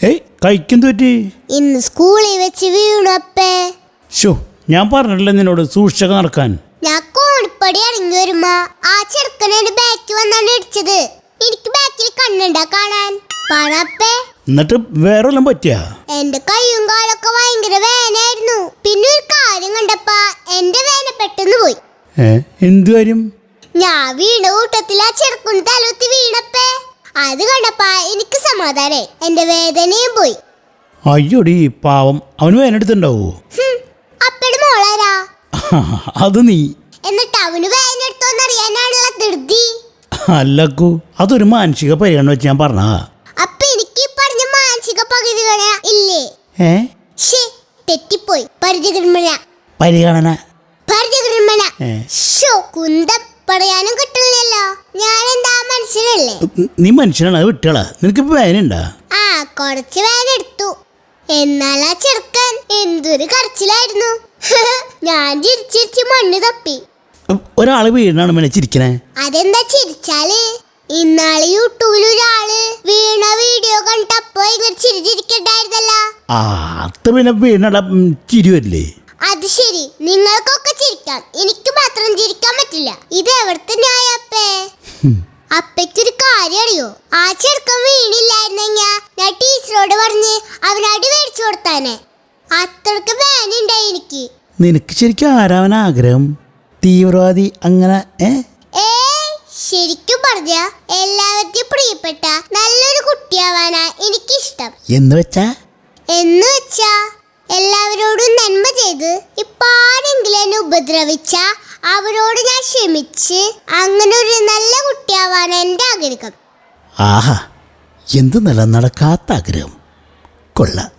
ഏയ് കഴിക്കും പറ്റി? ഇന്ന് സ്കൂളിൽ വെച്ച് വീണപ്പേ ഷോ ഞാൻ പറഞ്ഞിട്ടില്ല നിന്നോട് സൂക്ഷിച്ചൊക്കെ നടക്കാൻ. ഞാൻ കോണിപ്പടി ഇറങ്ങി വരുമ്പോ ആ ചെറുക്കനെ ബാക്ക് വന്നാണ് ഇടിച്ചത്. എനിക്ക് ബാക്കിൽ കണ്ണുണ്ടാ കാണാൻ. പണപ്പേ എന്നിട്ട് വേറെ വല്ലതും പറ്റിയാ? എന്റെ കൈയും കാലൊക്കെ ഭയങ്കര വേനായിരുന്നു പിന്നെ ഒരു കാര്യം കണ്ടപ്പ എന്റെ വേന പെട്ടെന്ന് പോയി. ഏ എന്ത് കാര്യം? ഞാൻ വീണ കൂട്ടത്തിൽ ആ ചെറുക്കുണ്ട് തലകുത്തി വീണപ്പേ. അത് കണ്ടപ്പാ എനിക്ക് സമാധാനായി. എന്റെ വേദനയും പോയി. അയ്യോടി പാവം. അവന് വേനെടുത്തുണ്ടാവോ അപ്പഴും അപ്പയുടെ മോളാരാ? അത് നീ. എന്നിട്ട് അവന് വേദന എടുത്തോന്നറിയാനാണുള്ള ധൃതി. അല്ലക്കു അതൊരു മാനസിക പരിഗണന വെച്ച് ഞാൻ പറഞ്ഞാ അപ്പൊ എനിക്ക് ഈ പറഞ്ഞ മാനസിക പകുതികള ഇല്ലേ? ഏ? ഷേ തെറ്റിപ്പോയി. പരിചകർമ്മന പരിഗണന. പരിചകർമ്മന. ഷോ കുന്തം. പറയാനും കിട്ടില്ലല്ലോ നീ മനുഷ്യനാണ് അത് നിനക്ക് നിനക്കിപ്പോ വേനുണ്ടാ ആ കുറച്ച് വേന എടുത്തു. എന്നാൽ ആ ചെറുക്കൻ എന്തൊരു കരച്ചിലായിരുന്നു. ഞാൻ ചിരിച്ചിരിച്ച് മണ്ണ് തപ്പി. ഒരാൾ വീണാണ് മനെ ചിരിക്കണേ. അതെന്താ ചിരിച്ചാൽ? ഇന്നാൾ യൂട്യൂബിൽ ഒരാൾ വീണ വീഡിയോ കണ്ടപ്പോ ഇങ്ങനെ ചിരിച്ചിരിക്കണ്ടായിരുന്നല്ലോ. ആ അത് പിന്നെ വീണട ചിരി വരില്ലേ. അത് ശരി നിങ്ങൾക്കൊക്കെ ചിരിക്കാം. എനിക്ക് മാത്രം ചിരിക്കാൻ പറ്റില്ല. ഇത് എവിടുത്തെ ന്യായപ്പേ? അപ്പയ്ക്കൊരു കാര്യം അറിയോ ആ ചെറുക്കൻ വീണില്ലായിരുന്നെങ്ക ഞാൻ ടീച്ചറോട് പറഞ്ഞ് അവനടി മേടിച്ചു കൊടുത്താനെ. അത്രയ്ക്ക് വേനുണ്ടായി എനിക്ക്. നിനക്ക് ശരിക്കും ആരാവൻ ആഗ്രഹം? തീവ്രവാദി അങ്ങനെ ഏ? ശരിക്കും പറഞ്ഞ എല്ലാവർക്കും പ്രിയപ്പെട്ട നല്ലൊരു കുട്ടിയാവാനാ എനിക്കിഷ്ടം. എന്ന് വെച്ചാ? എന്ന് വെച്ചാ എല്ലാവരോടും നന്മ ചെയ്ത് ഇപ്പാരെങ്കിലും എന്നെ ഉപദ്രവിച്ച അവരോട് ഞാൻ ക്ഷമിച്ച് അങ്ങനെ ഒരു നല്ല കുട്ടിയാവാൻ എന്റെ ആഗ്രഹം. ആഹാ എന്ത് നില നടക്കാത്ത ആഗ്രഹം. കൊള്ളാം.